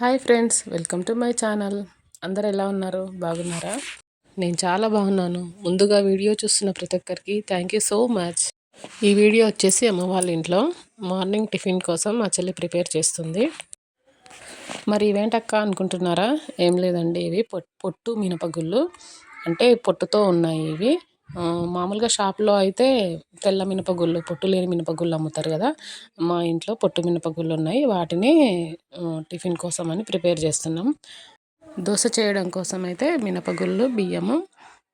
Hi friends welcome to my channel. అందరు ఎలా ఉన్నారు? బాగున్నారా? నేను చాలా బాగున్నాను. ముందుగా వీడియో చూస్తున్న ప్రతి ఒక్కరికి థ్యాంక్ యూ సో మచ్ ఈ వీడియో వచ్చేసి అమ్మ వాళ్ళ ఇంట్లో మార్నింగ్ టిఫిన్ కోసం మా చెల్లి ప్రిపేర్ చేస్తుంది. మరి ఇవేంటక్క అనుకుంటున్నారా? ఏం లేదండి ఇవి పొట్టు మినపగుళ్ళు. అంటే పొట్టుతో ఉన్నాయి ఇవి. మామూలుగా షాప్లో అయితే తెల్ల మినపగుళ్ళు పొట్టు లేని మినపగుళ్ళు అమ్ముతారు కదా. మా ఇంట్లో పొట్టు మినపగుళ్ళు ఉన్నాయి. వాటిని టిఫిన్ కోసం అని ప్రిపేర్ చేస్తున్నాం. దోశ చేయడం కోసం అయితే మినపగుళ్ళు బియ్యము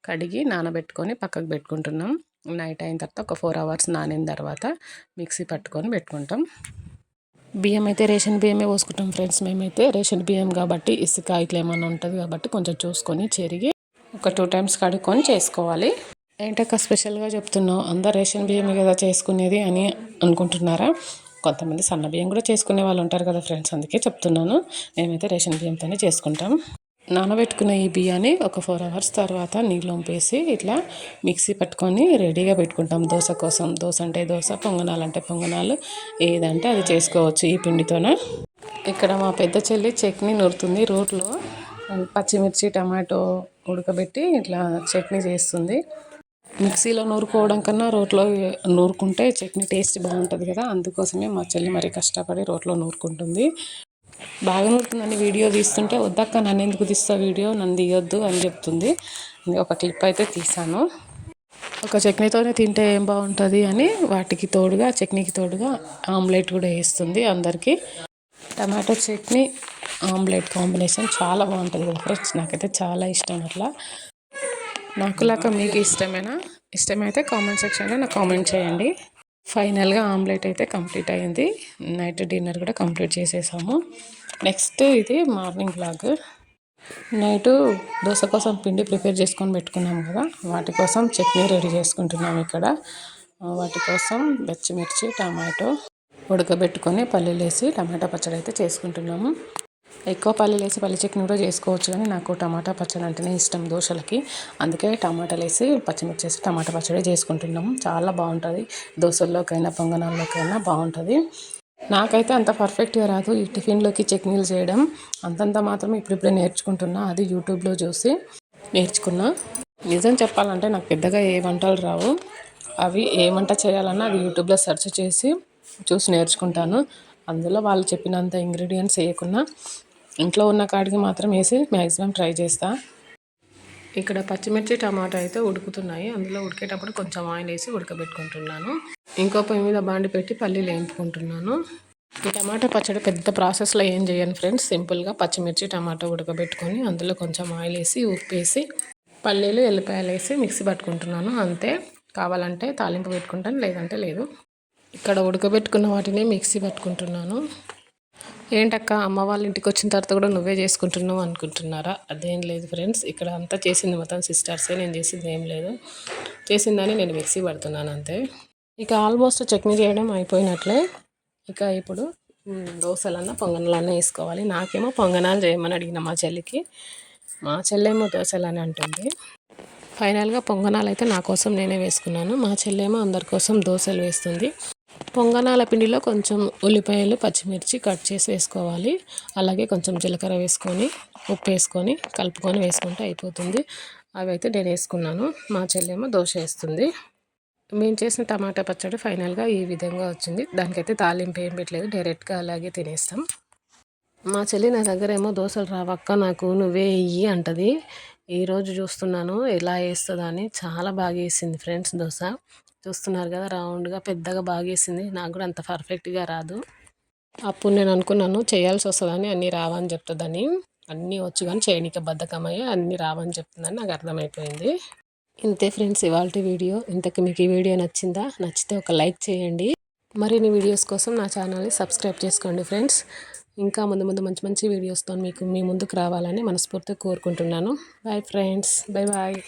కడిగి నానబెట్టుకొని పక్కకు పెట్టుకుంటున్నాం. నైట్ అయిన తర్వాత ఒక ఫోర్ అవర్స్ నానిన తర్వాత మిక్సీ పట్టుకొని పెట్టుకుంటాం. బియ్యం అయితే రేషన్ బియ్యమే పోసుకుంటాం ఫ్రెండ్స్. మేమైతే రేషన్ బియ్యం కాబట్టి ఇసుక ఇట్లా ఏమైనా ఉంటుంది కాబట్టి కొంచెం చూసుకొని చెరిగి ఒక టూ టైమ్స్ కడుక్కొని చేసుకోవాలి. ఏంటక్క స్పెషల్గా చెప్తున్నావు? అందరు రేషన్ బియ్యమే కదా చేసుకునేది అని అనుకుంటున్నారా? కొంతమంది సన్న బియ్యం కూడా చేసుకునే వాళ్ళు ఉంటారు కదా ఫ్రెండ్స్ అందుకే చెప్తున్నాను. మేమైతే రేషన్ బియ్యంతోనే చేసుకుంటాం. నానబెట్టుకున్న ఈ బియ్యాన్ని ఒక ఫోర్ అవర్స్ తర్వాత నీళ్ళు వంపేసి ఇట్లా మిక్సీ పట్టుకొని రెడీగా పెట్టుకుంటాం. దోశ కోసం. దోశ అంటే దోశ పొంగనాలు అంటే పొంగనాలు ఏదంటే అది చేసుకోవచ్చు ఈ పిండితోనే. ఇక్కడ మా పెద్ద చెల్లి చట్నీ నూరుతుంది. రోట్లో పచ్చిమిర్చి టమాటో ఉడకబెట్టి ఇట్లా చట్నీ చేస్తుంది. మిక్సీలో నూరుకోవడం కన్నా రోట్లో నూరుకుంటే చట్నీ టేస్ట్ బాగుంటుంది కదా అందుకోసమే మా చెల్లి మరీ కష్టపడి రోట్లో నూరుకుంటుంది. బాగా నూరుతుందని వీడియో తీస్తుంటే వద్దక్క నన్ను ఎందుకు తీస్తా వీడియో నన్ను తీయొద్దు అని చెప్తుంది. ఒక క్లిప్ అయితే తీసాను. ఒక చట్నీతోనే తింటే ఏం బాగుంటుంది అని వాటికి తోడుగా చట్నీకి తోడుగా ఆమ్లెట్ కూడా వేస్తుంది అందరికీ. టమాటో చట్నీ ఆమ్లెట్ కాంబినేషన్ చాలా బాగుంటుంది కదా ఫ్రెండ్స్ నాకైతే చాలా ఇష్టం అట్లా. నాకు లాగా మీకు ఇష్టమేనా? ఇష్టమైతే కామెంట్ సెక్షన్లో నాకు కామెంట్ చేయండి. ఫైనల్గా ఆమ్లెట్ అయితే కంప్లీట్ అయింది. నైట్ డిన్నర్ కూడా కంప్లీట్ చేసేసాము. నెక్స్ట్ ఇది మార్నింగ్ బ్లాగ్ నైటు దోశ కోసం పిండి ప్రిపేర్ చేసుకొని పెట్టుకున్నాము కదా. వాటి కోసం చట్నీ రెడీ చేసుకుంటున్నాము ఇక్కడ. వాటి కోసం పచ్చిమిర్చి టమాటో ఉడకబెట్టుకొని పల్లీలు వేసి టమాటా పచ్చడి అయితే చేసుకుంటున్నాము. ఎక్కువ పల్లీలు వేసి పల్లి చట్నీ కూడా చేసుకోవచ్చు కానీ నాకు టమాటా పచ్చడి అంటేనే ఇష్టం దోశలకి. అందుకే టమాటాలు వేసి పచ్చిమిర్చి వేసి టమాటా పచ్చడి చేసుకుంటున్నాము చాలా బాగుంటుంది. దోశల్లోకైనా పొంగనాల్లోకైనా బాగుంటుంది. నాకైతే అంత పర్ఫెక్ట్గా రాదు ఈ టిఫిన్లోకి చట్నీలు చేయడం. అంతంత మాత్రం ఇప్పుడిప్పుడే నేర్చుకుంటున్నా. అది యూట్యూబ్లో చూసి నేర్చుకున్నా. నిజం చెప్పాలంటే నాకు పెద్దగా ఏ వంటలు రావు. అవి ఏ వంట చేయాలన్నా అది యూట్యూబ్లో సెర్చ్ చేసి చూసి నేర్చుకుంటాను. అందులో వాళ్ళు చెప్పినంత ఇంగ్రీడియంట్స్ వేయకుండా ఇంట్లో ఉన్న కాడికి మాత్రం వేసి మ్యాక్సిమం ట్రై చేస్తా. ఇక్కడ పచ్చిమిర్చి టమాటా అయితే ఉడుకుతున్నాయి. అందులో ఉడికేటప్పుడు కొంచెం ఆయిల్ వేసి ఉడకబెట్టుకుంటున్నాను. ఇంకో పొయ్యి మీద బాండి పెట్టి పల్లీలు వేయించుకుంటున్నాను ఈ టమాటా పచ్చడి పెద్ద ప్రాసెస్లో ఏం చేయను ఫ్రెండ్స్. సింపుల్గా పచ్చిమిర్చి టమాటా ఉడకబెట్టుకొని అందులో కొంచెం ఆయిల్ వేసి ఉప్పు వేసి పల్లీలు ఎల్లిపాయలు వేసి మిక్సీ పట్టుకుంటున్నాను. అంతే. కావాలంటే తాలింపు పెట్టుకుంటాను లేదంటే లేదు. ఇక్కడ ఉడకబెట్టుకున్న వాటిని మిక్సీ పట్టుకుంటున్నాను. ఏంటక్క అమ్మ వాళ్ళ ఇంటికి వచ్చిన తర్వాత కూడా నువ్వే చేసుకుంటున్నావు అనుకుంటున్నారా? అదేం లేదు ఫ్రెండ్స్ ఇక్కడ అంతా చేసింది మొత్తం సిస్టర్సే నేను చేసింది ఏం లేదు. చేసిందని నేను మిక్సీ పడుతున్నాను అంతే. ఇక ఆల్మోస్ట్ చట్నీ చేయడం అయిపోయినట్లే. ఇక ఇప్పుడు దోశలన్నా పొంగనాలన్నా వేసుకోవాలి. నాకేమో పొంగనాలు చేయమని అడిగిన మా చెల్లికి. మా చెల్లేమో దోశలు అని అంటుంది. ఫైనల్గా పొంగనాలు అయితే నా కోసం నేనే వేసుకున్నాను. మా చెల్లేమో అందరి కోసం దోశలు వేస్తుంది. పొంగనాల పిండిలో కొంచెం ఉల్లిపాయలు పచ్చిమిర్చి కట్ చేసి వేసుకోవాలి. అలాగే కొంచెం జీలకర్ర వేసుకొని ఉప్పు వేసుకొని కలుపుకొని వేసుకుంటే అయిపోతుంది. అవి అయితే నేను వేసుకున్నాను. మా చెల్లెమో దోశ వేస్తుంది. మేము చేసిన టమాటా పచ్చడి ఫైనల్గా ఈ విధంగా వచ్చింది. దానికైతే తాలింపు ఏం పెట్టలేదు. డైరెక్ట్గా అలాగే తినేస్తాం. మా చెల్లి నా దగ్గర ఏమో దోశలు రావక్క నాకు నువ్వే ఇయ్యి అంటది. ఈరోజు చూస్తున్నాను ఎలా వేస్తుందో అని చాలా బాగా వేసింది ఫ్రెండ్స్ దోశ. చూస్తున్నారు కదా రౌండ్గా పెద్దగా బాగేసింది. నాకు కూడా అంత పర్ఫెక్ట్గా రాదు. అప్పుడు నేను అనుకున్నాను చేయాల్సి వస్తుందని అన్నీ రావని చెప్తుందని. అన్నీ వచ్చు కానీ చేయనిక బద్ధకమయ్యి అన్నీ రావని చెప్తుందని నాకు అర్థమైపోయింది. ఇంతే ఫ్రెండ్స్ ఇవాళ వీడియో. ఇంతకు మీకు ఈ వీడియో నచ్చిందా? నచ్చితే ఒక లైక్ చేయండి. మరిన్ని వీడియోస్ కోసం నా ఛానల్ని సబ్స్క్రైబ్ చేసుకోండి ఫ్రెండ్స్. ఇంకా ముందు ముందు మంచి మంచి వీడియోస్తో మీకు మీ ముందుకు రావాలని మనస్ఫూర్తిగా కోరుకుంటున్నాను. Bye friends. Bye bye.